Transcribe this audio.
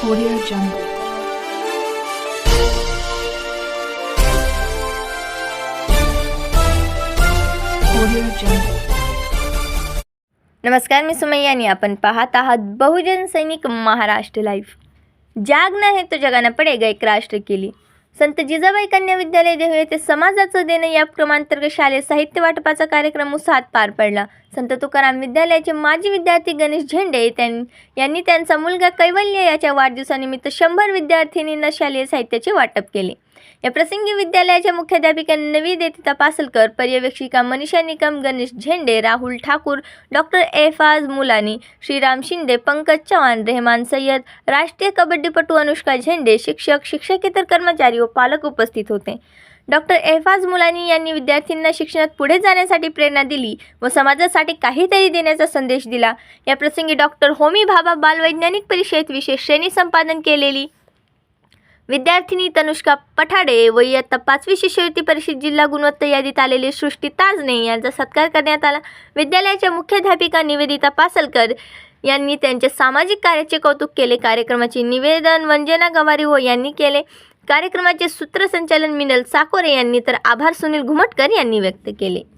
Audio Jungle. Audio Jungle. नमस्कार मी सुमय्या आणि आपण पाहत आहात बहुजन सैनिक महाराष्ट्र लाईव्ह जाग नाही तो जगानं पडेगा एक राष्ट्र केली संत जिजाबाई कन्या विद्यालय देहू येथे समाजाचं देणं या क्रमांतर्गत शालेय साहित्य वाटपाचा कार्यक्रम उत्साहात पार पडला. संत तुकाराम विद्यालयाचे माजी विद्यार्थी गणेश झेंडे त्यां यांनी त्यांचा मुलगा कैवल्य याच्या वाढदिवसानिमित्त शंभर विद्यार्थिनींना शालेय साहित्याचे वाटप केले. या प्रसंगी विद्यालयाच्या मुख्याध्यापिका नवीदेतिता पासलकर पर्यवेक्षिका मनीषा निकम गणेश झेंडे राहुल ठाकूर डॉक्टर एफाज मुलानी श्रीराम शिंदे पंकज चव्हाण रेहमान सय्यद राष्ट्रीय कबड्डीपटू अनुष्का झेंडे शिक्षक शिक्षकेतर कर्मचारी व पालक उपस्थित होते. डॉक्टर एहफाज मुलानी यांनी विद्यार्थ्यांना शिक्षणात पुढे जाण्यासाठी प्रेरणा दिली व समाजासाठी काहीतरी देण्याचा संदेश दिला. या प्रसंगी डॉक्टर होमी भाभा बालवैज्ञानिक परिषदेत विशेष श्रेणी संपादन केलेली. विद्यार्थिनी तनुष्का पठाडे व इयत्ता पाचवी शिष्यवृत्ती परिषद जिल्हा गुणवत्ता यादीत आलेली सृष्टी ताजने यांचा सत्कार करण्यात आला. विद्यालयाच्या मुख्याध्यापिका निवेदिता पासलकर यांनी त्यांच्या सामाजिक कार्याचे कौतुक केले. कार्यक्रमाचे निवेदन वंजना गवारी हो यांनी केले. कार्यक्रमाचे सूत्रसंचालन मिनल साकोरे यांनी तर आभार सुनील घुमटकर यांनी व्यक्त केले.